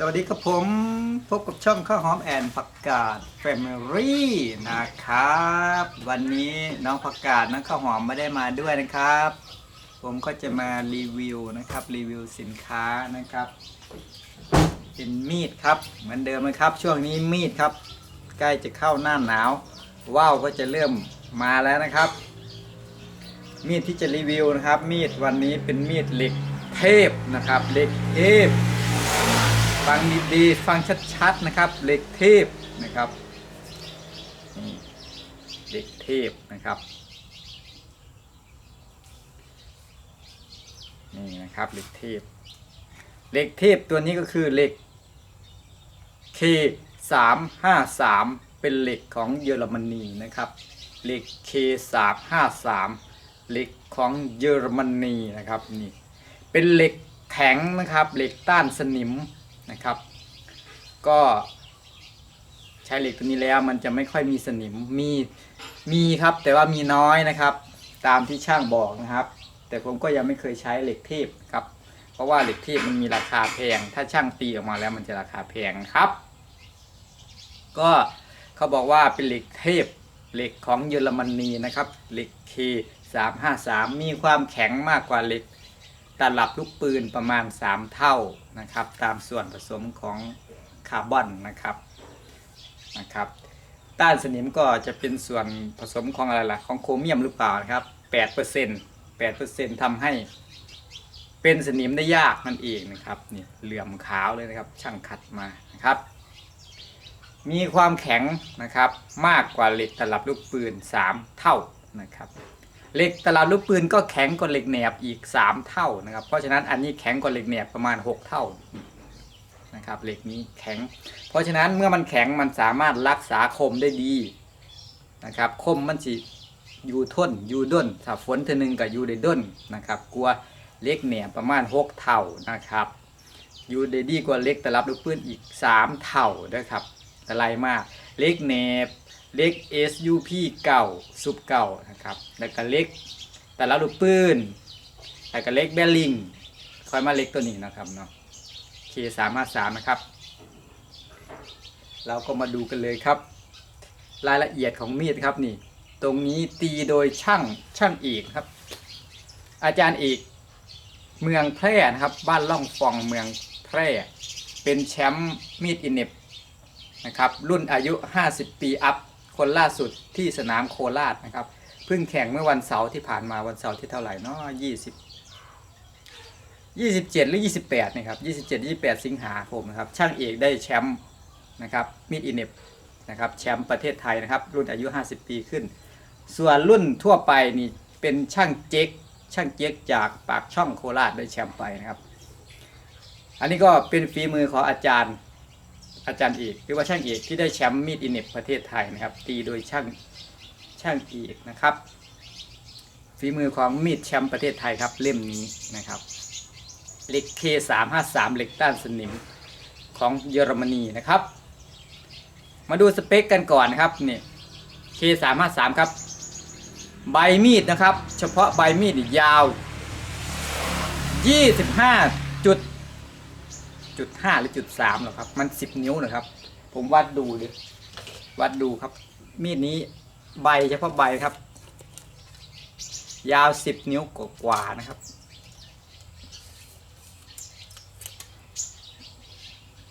สวัสดีครับผมพบกับช่องข้าวหอมแอนผักกาดแฟมิลี่นะครับ วันนี้น้องผักกาดน้องข้าวหอมไม่ได้มาด้วยนะครับ ผมก็จะมารีวิวนะครับรีวิวสินค้านะครับ เป็นมีดครับเหมือนเดิมนะครับ ช่วงนี้มีดครับ ใกล้จะเข้าหน้าหนาวว่าวก็จะเริ่มมาแล้วนะครับ มีดที่จะรีวิวนะครับ มีดวันนี้เป็นมีดเหล็กเทพนะครับเหล็กเทพ ฟังดีๆฟังชัดๆนะครับ เหล็กเทพนะครับนี่เหล็กเทพนะครับนี่นะครับเหล็กเทพเหล็กเทพตัวนี้ก็คือเหล็ก K 3 5 3เป็นเหล็กของเยอรมนีนะครับเหล็ก K 3 5 3เหล็กของเยอรมนีนะครับนี่เป็นเหล็กแข็งนะครับเหล็กต้านสนิม นะครับ ก็ใช้เหล็กตัวนี้แล้วมันจะไม่ค่อยมีสนิมมีมีครับ แต่ว่ามีน้อยนะครับ ตามที่ช่างบอกนะครับ แต่ผมก็ยังไม่เคยใช้เหล็กเทพครับ เพราะว่าเหล็กเทพมันมีราคาแพง ถ้าช่างตีออกมาแล้วมันจะราคาแพงครับ ก็เขาบอกว่าเป็นเหล็กเทพเหล็กของเยอรมนีนะครับเหล็ก K 3 5 3มีความแข็งมากกว่าเหล็ก ตลับลูกปืนประมาณ 3 เท่านะครับ ตามส่วนผสมของคาร์บอนนะครับนะครับต้านสนิมก็จะเป็นส่วนผสมของอะไรล่ะของโครเมียมหรือเปล่านะครับ8% 8%ทำให้เป็นสนิมได้ยากนั่นเองนะครับนี่เหลื่อมขาวเลยนะครับ ช่างขัดมานะครับ มีความแข็งนะครับมากกว่าเหล็กตลับลูกปืน 3 เท่านะครับ เหล็กตลับลูกปืนก็แข็งกว่าเหล็กแหนบอีก 3 เท่านะครับ เพราะฉะนั้นอันนี้แข็งกว่าเหล็กแหนบประมาณ 6 เท่านะครับเหล็กนี้แข็ง เพราะฉะนั้นเมื่อมันแข็งมันสามารถรักษาคมได้ดีนะครับคมมันสิอยู่ทนอยู่ด้นถ้าฝนเทนึงกับอยู่ได้ด้นนะครับกลัวเหล็กแหนบประมาณ 6 เท่านะครับอยู่ได้ดีกว่าเหล็กตลับลูกปืนอีก 3 เท่านะครับอะไรมากเหล็กแหนบ เล็ก SUP เก่าซุปเก่านะครับ แล้วก็เล็กแต่ละลูกปืนแล้วก็เล็กแบลลิงค่อยมาเล็กตัวนี้นะครับเนาะ K 3 5 3นะครับ เราก็มาดูกันเลยครับ รายละเอียดของมีดครับนี่ ตรงนี้ตีโดยช่างช่างเอกครับ อาจารย์เอกเมืองแพร่นะครับ บ้านล่องฟองเมืองแพร่ เป็นแชมป์มีดอินเนบนะครับ รุ่นอายุ 50 ปีอัพ คนล่าสุดที่สนามโคราชนะครับเพิ่งแข่งเมื่อวันเสาร์ที่ผ่านมาวันเสาร์ที่เท่าไหร่เนาะยี่สิบยี่สิบเจ็ดหรือยี่สิบแปดนะครับยี่สิบเจ็ดยี่แปดสิงหาคมนะครับช่างเอกได้แชมป์นะครับมีดอินเนบนะครับแชมป์ประเทศไทยนะครับรุ่นอายุ 50 ปีขึ้น ส่วนรุ่นทั่วไปนี่เป็นช่างเจ๊กช่างเจ๊กจากปากช่องโคราชได้แชมป์ไปนะครับ อันนี้ก็เป็นฝีมือของอาจารย์ อาจารย์เอกหรือว่าช่างเอกที่ได้แชมป์มีดอินเน็ตประเทศไทยนะครับ ตีโดยช่างช่างเอกนะครับ ฝีมือของมีดแชมป์ประเทศไทยครับเล่มนี้นะครับเหล็ก K 3 5 3 เหล็กต้านสนิมของเยอรมนีนะครับ มาดูสเปคกันก่อนนะครับนี่ K 3 5 3 ครับ ใบมีดนะครับ เฉพาะใบมีดนี่ยาว 25 จุดห้าหรือจุดสามหรอครับ มันสิบนิ้วนะครับ ผมวัดดูดิวัดดูครับ มีดนี้ใบเฉพาะใบครับ ยาวสิบนิ้วกว่านะครับ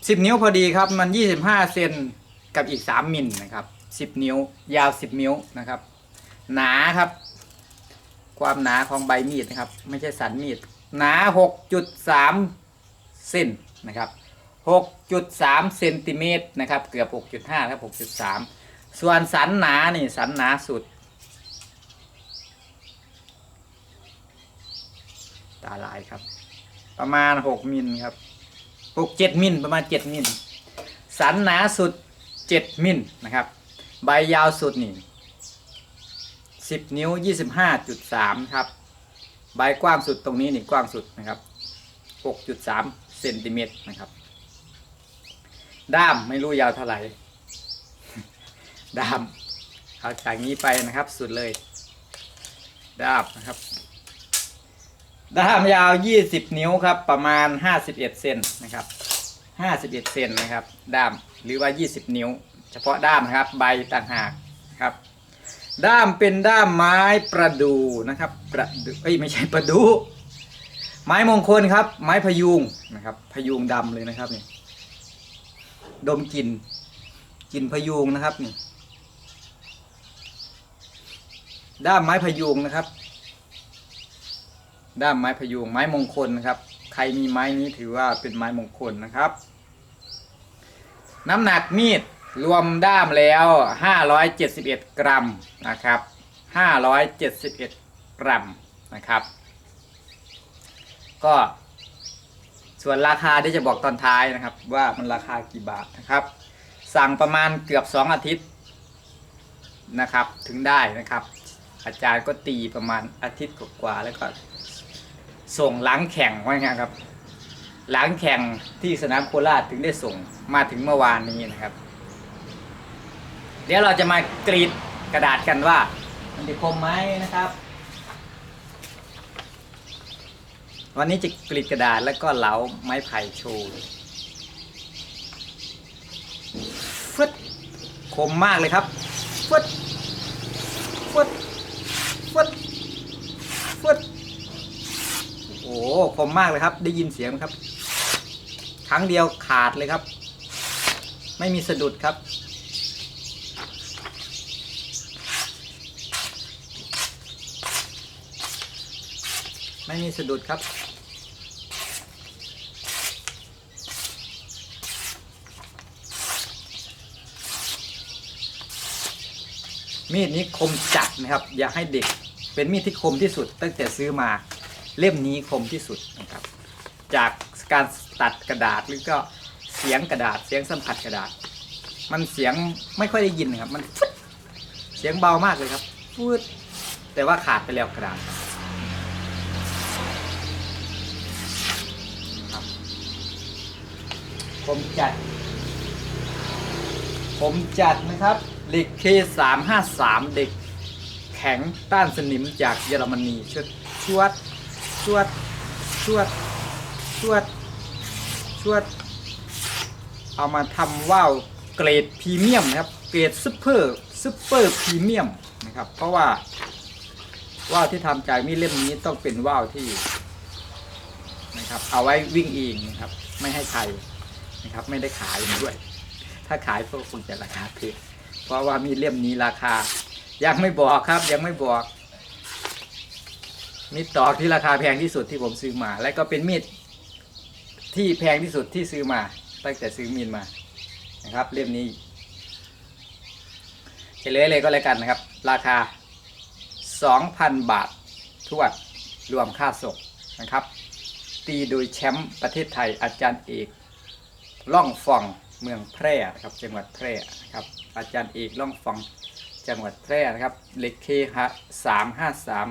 สิบนิ้วพอดีครับ มันยี่สิบห้าเซนกับอีกสามมิลนะครับสิบนิ้ว ยาวสิบนิ้วนะครับ หนาครับ ความหนาของใบมีดนะครับ ไม่ใช่สันมีด หนาหกจุดสามเซน นะครับ6.3เซนติเมตรนะครับเกือบ6.5ครับ6.3 ส่วนสันหนานี่สันหนาสุด ตาลายครับ ประมาณ 6 มิลครับ 6 7 มิลประมาณ 7 มิลสันหนาสุด 7 มิลนะครับ ใบยาวสุดนี่10 นิ้ว 25.3 ครับ ใบกว้างสุดตรงนี้นี่กว้างสุดนะครับ 6.3 เซนติเมตรนะครับ ด้ามไม่รู้ยาวเท่าไหร่ ด้ามเอาจากนี้ไปนะครับ สุดเลย ด้ามนะครับ ด้ามยาว 20 นิ้วครับ ประมาณ 51เซนนะครับห้าสิบเอ็ดเซนนะครับ ด้ามหรือว่ายี่สิบนิ้ว เฉพาะด้ามนะครับ ใบต่างหากครับด้ามเป็นด้ามไม้ประดูนะครับประดูเอ้ยไม่ใช่ประดู ไม้มงคลครับ ไม้พยุงนะครับ พยุงดำเลยนะครับนี่ดมกลิ่นกลิ่นพยุงนะครับนี่ด้ามไม้พยุงนะครับ ด้ามไม้พยุงไม้มงคลนะครับ ใครมีไม้นี้ถือว่าเป็นไม้มงคลนะครับ น้ำหนักมีดรวมด้ามแล้ว 571 กรัมนะครับ 571 กรัมนะครับ ก็ ส่วนราคาที่จะบอกตอนท้ายนะครับ ว่ามันราคากี่บาทนะครับ สั่งประมาณเกือบ 2 อาทิตย์นะครับ ถึงได้นะครับ อาจารย์ก็ตีประมาณอาทิตย์กว่าๆแล้วก็ ส่งหลังแข่งว่าไงครับ หลังแข่งที่สนามโคราชถึงได้ส่งมาถึงเมื่อวานนี้นะครับ เดี๋ยวเราจะมากรีดกระดาษกันว่า มันจะคมไหมนะครับ วันนี้จะกรีดกระดาษแล้วก็เหลาไม้ไผ่โชว์ฟึดคมมากเลยครับฟึดฟึดฟึดฟึดโอ้โหคมมากเลยครับ ได้ยินเสียงไหมครับ ครั้งเดียวขาดเลยครับ ไม่มีสะดุดครับไม่มีสะดุดครับ มีดนี้คมจัดนะครับ อยากให้เด็กเป็นมีดที่คมที่สุด ตั้งแต่ซื้อมาเล่มนี้คมที่สุดนะครับ จากการตัดกระดาษหรือก็เสียงกระดาษเสียงสัมผัสกระดาษ มันเสียงไม่ค่อยได้ยินครับ มันฟึดเสียงเบามากเลยครับฟืดแต่ว่าขาดไปแล้วกระดาษคมจัด ผมจัดนะครับ เหล็ก K353 เด็กแข็งต้านสนิมจากเยอรมนีชวดชวดชวดชวดชวดชวด เอามาทำว่าวเกรดพรีเมียมนะครับ เกรดซุปเปอร์ซุปเปอร์พรีเมียมนะครับ เพราะว่าว่าวที่ทำจากมีเล่มนี้ต้องเป็นว่าวที่นะครับ เอาไว้วิ่งเองนะครับ ไม่ให้ใครนะครับ ไม่ได้ขายด้วย ถ้าขายก็คงจะราคาแพง เพราะว่ามีเล่มนี้ราคา ยังไม่บอกครับ ยังไม่บอก มีดตอกที่ราคาแพงที่สุดที่ผมซื้อมา และก็เป็นมีดที่แพงที่สุดที่ซื้อมา ตั้งแต่ซื้อมีดมานะครับ เล่มนี้เฉลยเลยก็แล้วกันนะครับ ราคา 2,000 บาททวดรวมค่าส่งนะครับ ตีโดยแชมป์ประเทศไทยอาจารย์เอกล่องฟอง เมืองแพร่นะครับจังหวัดแพร่นะครับอาจารย์เอกล่องฟองจังหวัดแพร่นะครับเหล็กเคฮะสามห้าสาม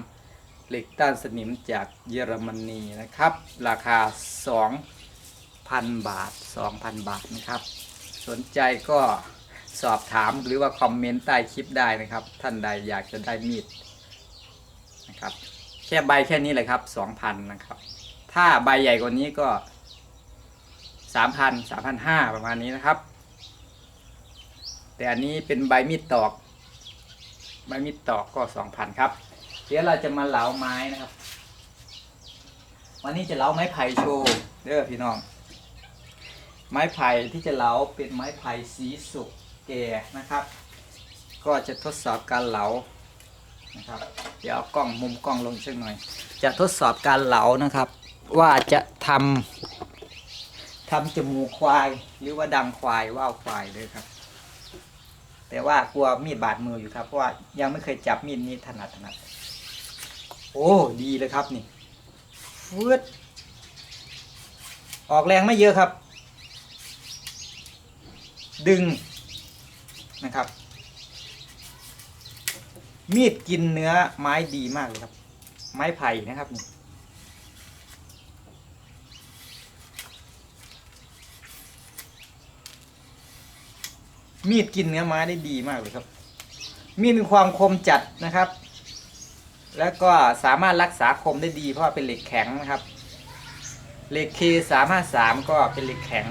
เหล็กต้านสนิมจากเยอรมนีนะครับ ราคา 2,000 บาท 2,000 บาทนะครับ สนใจก็สอบถามหรือว่าคอมเมนต์ใต้คลิปได้นะครับ ท่านใดอยากจะได้มีดนะครับแค่ใบแค่นี้เลยครับ 2,000นะครับ ถ้าใบใหญ่กว่านี้ก็ สามพันสามพันห้าประมาณนี้นะครับ แต่อันนี้เป็นใบมีดตอก ใบมีดตอกก็สองพันครับ เดี๋ยวเราจะมาเหลาไม้นะครับ วันนี้จะเหลาไม้ไผ่โชว์เด้อพี่น้อง ไม้ไผ่ที่จะเหลาเป็นไม้ไผ่สีสุกแก่นะครับ ก็จะทดสอบการเหลานะครับเดี๋ยวเอากล้องมุมกล้องลงสักหน่อย จะทดสอบการเหลานะครับ ว่าจะทำ ทำจมูกควาย หรือว่าดังควายว่าวควายเลยครับ แต่ว่ากลัวมีดบาดมืออยู่ครับเพราะว่ายังไม่เคยจับมีดนี้ถนัดถนัดโอ้ดีเลยครับนี่ฟืดออกแรงไม่เยอะครับ ดึงนะครับ มีดกินเนื้อไม้ดีมากเลยครับ ไม้ไผ่นะครับนี่ มีดกินเนื้อไม้ได้ดีมากเลยครับ มีดมีความคมจัดนะครับ แล้วก็สามารถรักษาคมได้ดี เพราะว่าเป็นเหล็กแข็งนะครับ เหล็ก K 3 5 3ก็เป็นเหล็กแข็ง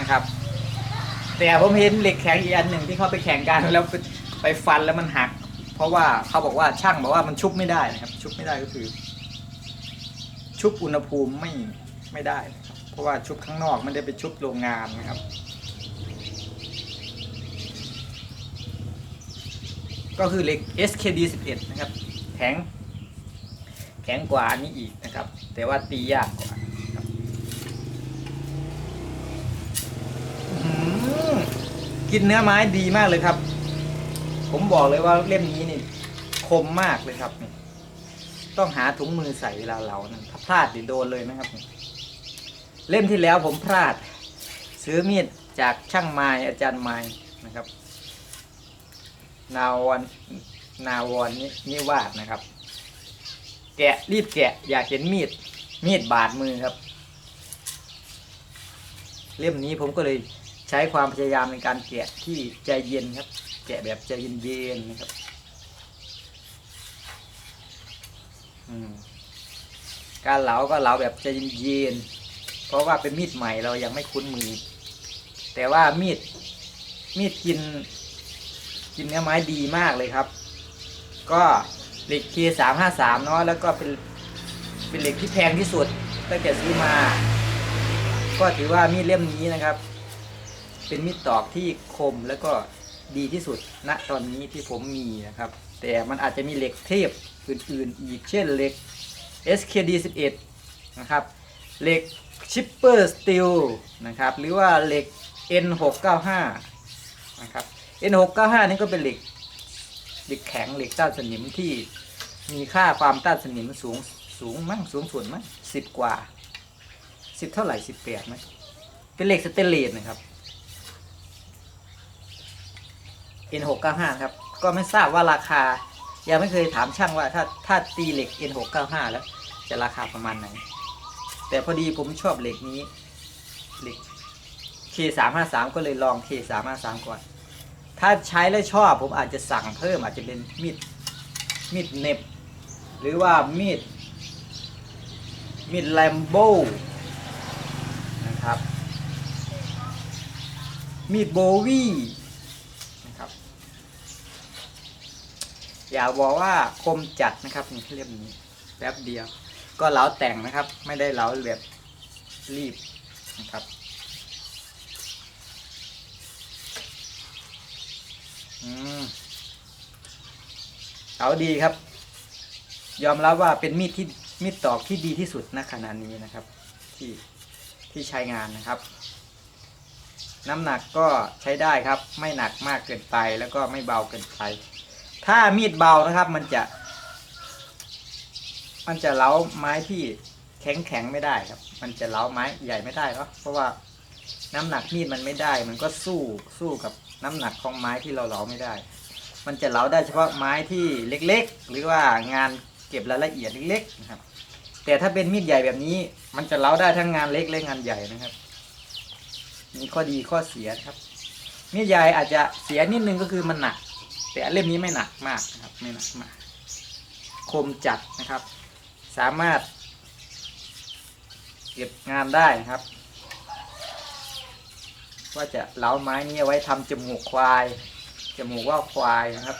นะครับ แต่ผมเห็นเหล็กแข็งอีกอันหนึ่งที่เขาไปแข่งกันแล้วไปไปฟันแล้วมันหัก เพราะว่าเขาบอกว่าช่างบอกว่ามันชุบไม่ได้นะครับ ชุบไม่ได้ก็คือ ชุบอุณหภูมิไม่ไม่ได้นะครับ เพราะว่าชุบข้างนอกไม่ได้ไปชุบโรงงานนะครับ ก็คือเหล็ก SKD 11 นะครับ แข็ง แข็งกว่าอันนี้อีกนะครับ แต่ว่าตียากกว่าอืกินเนื้อไม้ดีมากเลยครับ ผมบอกเลยว่าเล่มนี้นี่คมมากเลยครับ ต้องหาถุงมือใส่เวลาเรานะถ้าพลาดดิโดนเลยนะครับ เล่มที่แล้วผมพลาด ซื้อมีดจากช่างไม้อาจารย์ไม้นะครับ นาวอนนาวอนนี่นี่วาดนะครับ แกะรีบแกะ อยากเห็นมีด มีดบาดมือครับ เล่มนี้ผมก็เลยใช้ความพยายามในการแกะที่ใจเย็นครับ แกะแบบใจเย็นๆนะครับการเหลาก็เหลาแบบใจเย็นๆเพราะว่าเป็นมีดใหม่เรายังไม่คุ้นมือ แต่ว่ามีดมีดกิน กินเนื้อไม้ดีมากเลยครับ ก็เหล็ก K สามห้าสามเนาะแล้วก็เป็นเป็นเหล็กที่แพงที่สุดตั้งแต่ซื้อมา ก็ถือว่ามีดเล่มนี้นะครับ เป็นมีดตอกที่คมแล้วก็ดีที่สุดณตอนนี้ที่ผมมีนะครับ แต่มันอาจจะมีเหล็กเทพอื่นๆ อีกเช่นเหล็ก SKD 11นะครับเหล็ก Chipper Steel นะครับหรือว่าเหล็ก N695 นะครับ N695 นี่ก็เป็นเหล็กเหล็กแข็งเหล็กต้านสนิมที่มีค่าความต้านสนิมสูงสูงมั้งสูงสุดมั้งสิบกว่าสิบเท่าไหร่สิบแปดไหมเป็นเหล็กสเตนเลสนะครับ N695 ครับ ก็ไม่ทราบว่าราคา ยังไม่เคยถามช่างว่าถ้าถ้าตีเหล็ก N695 แล้ว จะราคาประมาณไหน แต่พอดีผมชอบเหล็กนี้ เหล็ก K353 ก็เลยลอง K353 ก่อน ถ้าใช้แล้วชอบผมอาจจะสั่งเพิ่มอาจจะเป็นมีดมีดเน็บ หรือว่ามีดมีดแลมโบนะครับ มีดโบวี่นะครับ อย่าบอกว่าคมจัดนะครับนี่เรียบนี้แป๊บเดียว ก็เหลาแต่งนะครับ ไม่ได้เหลาแบบรีบนะครับ อืม เอาดีครับ ยอมรับว่าเป็นมีดที่มีดตอกที่ดีที่สุดณขณะนี้นะครับ ที่ที่ใช้งานนะครับ น้ำหนักก็ใช้ได้ครับ ไม่หนักมากเกินไปแล้วก็ไม่เบาเกินไป ถ้ามีดเบานะครับ มันจะ มันจะเล้าไม้ที่แข็งแข็งไม่ได้ครับ มันจะเล้าไม้ใหญ่ไม่ได้เนาะเพราะว่าน้ำหนักมีดมันไม่ได้ มันก็สู้สู้กับ น้ำหนักของไม้ที่เราเล้าไม่ได้ มันจะเล้าได้เฉพาะไม้ที่เล็กๆ หรือว่างานเก็บรายละเอียดเล็กๆนะครับ แต่ถ้าเป็นมีดใหญ่แบบนี้ มันจะเล้าได้ทั้งงานเล็กและงานใหญ่นะครับ มีข้อดีข้อเสียครับ มีดใหญ่อาจจะเสียนิดนึงก็คือมันหนัก แต่เล่มนี้ไม่หนักมากนะครับ ไม่หนักมาก คมจัดนะครับ สามารถ เก็บงานได้ครับ ว่าจะเหลาไม้นี้ไว้ทำจมูกควาย จมูกว่าวควายนะครับ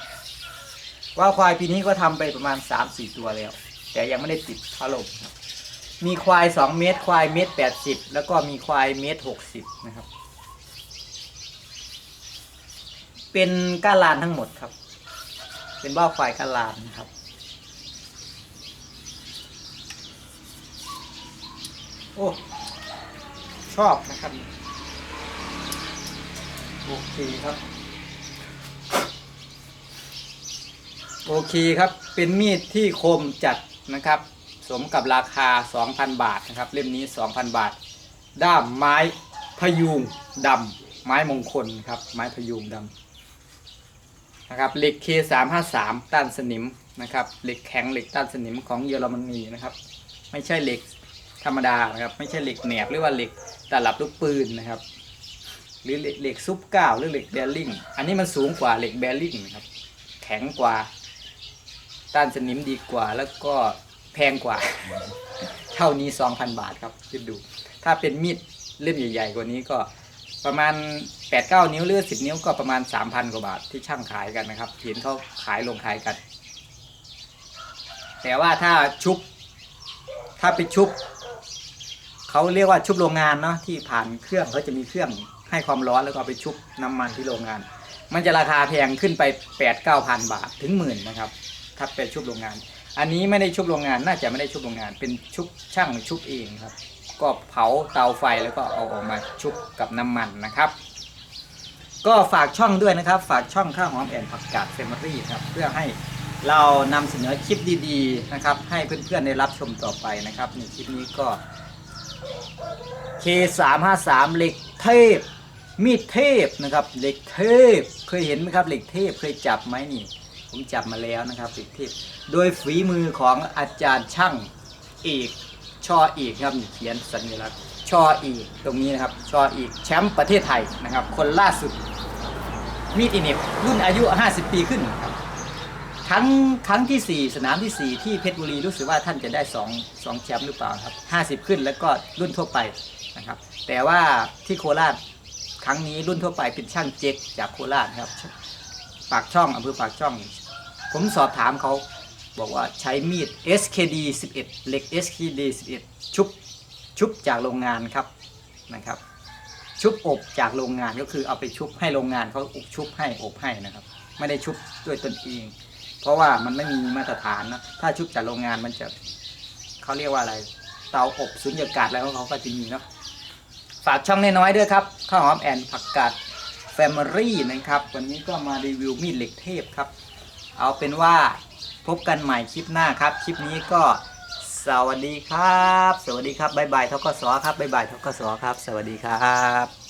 ว่าวควายปีนี้ก็ทำไปประมาณสามสี่ตัวแล้ว แต่ยังไม่ได้ติดพัดลมมีควายสองเมตร ควายเมตรแปดสิบแล้วก็มีควายเมตรหกสิบนะครับ เป็นก้าลานทั้งหมดครับ เป็นว่าวควายก้าลานนะครับโอ้ชอบนะครับ โอเคครับ โอเคครับ เป็นมีดที่คมจัดนะครับ สมกับราคา 2,000 บาทนะครับ เล่มนี้ 2,000 บาท ด้ามไม้พยุงดำไม้มงคลครับ ไม้พยุงดำนะครับเหล็ก K353 ต้านสนิมนะครับเหล็กแข็งเหล็กต้านสนิมของเยอรมนีนะครับ ไม่ใช่เหล็กธรรมดานะครับ ไม่ใช่เหล็กแหนบหรือว่าเหล็กตลับลูกปืนนะครับ หรือเหล็กซุปเก้าหรือเหล็กแบริ่งอันนี้มันสูงกว่าเหล็กแบริ่งนะครับ แข็งกว่า ต้านสนิมดีกว่า แล้วก็แพงกว่า เท่านี้ 2,000 บาทครับคิดดู ถ้าเป็นมีดเล่มใหญ่ ๆ กว่านี้ก็ประมาณ8ปดเก้านิ้วหรือสิบนิ้วก็ประมาณ 3,000 กว่าบาทที่ช่างขายกันนะครับเห็นเขาขายลงขายกัน แต่ว่าถ้าชุบ ถ้าไปชุบเขาเรียกว่าชุบโรงงานเนาะที่ผ่านเครื่องเขาจะมีเครื่อง ให้ความร้อนแล้วก็ไปชุบน้ำมันที่โรงงาน มันจะราคาแพงขึ้นไป8ปดเก้าพันบาทถึงหมื่นนะครับ ถ้าเป็นชุบโรงงาน อันนี้ไม่ได้ชุบโรงงานน่าจะไม่ได้ชุบโรงงาน เป็นชุบช่างชุบเองครับ ก็เผาเตาไฟแล้วก็เอาออกมาชุบกับน้ำมันนะครับ ก็ฝากช่องด้วยนะครับ ฝากช่องข้าวหอมแอนผักกาดเฟมอรี่ครับเพื่อให้เรานำเสนอคลิปดีๆนะครับ ให้เพื่อนๆได้รับชมต่อไปนะครับในคลิปนี้ก็ K353 เหล็กเทพ มีดเทพนะครับเหล็กเทพเคยเห็นไหมครับเหล็กเทพเคยจับไหมนี่ ผมจับมาแล้วนะครับเหล็กเทพ โดยฝีมือของอาจารย์ช่างเอกชอเอกครับนี่เขียนสัญลักษณ์ชอเอกตรงนี้นะครับชอเอกแชมป์ประเทศไทยนะครับ คนล่าสุดมีดอินเนบรุ่นอายุ 50 ปีขึ้นครับครั้งครั้งที่ 4 สนามที่ 4 ที่เพชรบุรีรู้สึกว่าท่านจะได้2 2แชมป์หรือเปล่าครับ50 ขึ้นแล้วก็รุ่นทั่วไปนะครับแต่ว่าที่โคราช ครั้งนี้รุ่นทั่วไปเป็นช่างเจ๊กจากโคราชครับ ปากช่องอำเภอปากช่อง ผมสอบถามเขาบอกว่าใช้มีด SKD 11เหล็ก SKD 11 ชุบชุบจากโรงงานครับนะครับ ชุบอบจากโรงงานก็คือเอาไปชุบให้โรงงานเขาอบชุบให้อบให้นะครับ ไม่ได้ชุบด้วยตนเอง เพราะว่ามันไม่มีมาตรฐานนะถ้าชุบจากโรงงานมันจะเขาเรียกว่าอะไร เตาอบสุญญากาศแล้วเขาก็จะมีเนาะ ฝากช่องน้อยๆด้วยครับข้าวหอมแอนผักกาดแฟมิลี่นะครับ วันนี้ก็มารีวิวมีดเหล็กเทพครับ เอาเป็นว่าพบกันใหม่คลิปหน้าครับ คลิปนี้ก็สวัสดีครับ สวัสดีครับบ๊ายบายทกศครับบ๊ายบายทกศครับ สวัสดีครับ